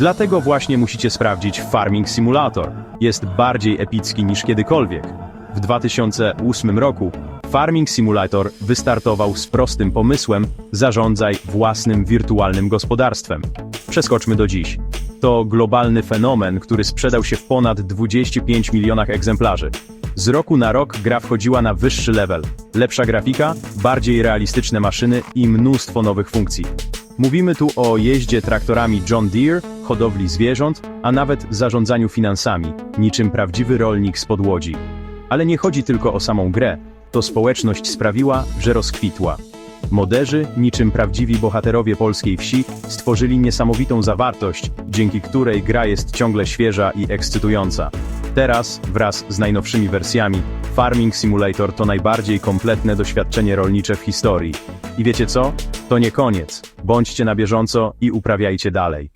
Dlatego właśnie musicie sprawdzić Farming Simulator. Jest bardziej epicki niż kiedykolwiek. W 2008 roku Farming Simulator wystartował z prostym pomysłem zarządzaj własnym wirtualnym gospodarstwem. Przeskoczmy do dziś. To globalny fenomen, który sprzedał się w ponad 25 milionach egzemplarzy. Z roku na rok gra wchodziła na wyższy level. Lepsza grafika, bardziej realistyczne maszyny i mnóstwo nowych funkcji. Mówimy tu o jeździe traktorami John Deere, hodowli zwierząt, a nawet zarządzaniu finansami, niczym prawdziwy rolnik z podłodzi. Ale nie chodzi tylko o samą grę, to społeczność sprawiła, że rozkwitła. Moderzy, niczym prawdziwi bohaterowie polskiej wsi, stworzyli niesamowitą zawartość, dzięki której gra jest ciągle świeża i ekscytująca. Teraz, wraz z najnowszymi wersjami, Farming Simulator to najbardziej kompletne doświadczenie rolnicze w historii. I wiecie co? To nie koniec. Bądźcie na bieżąco i uprawiajcie dalej.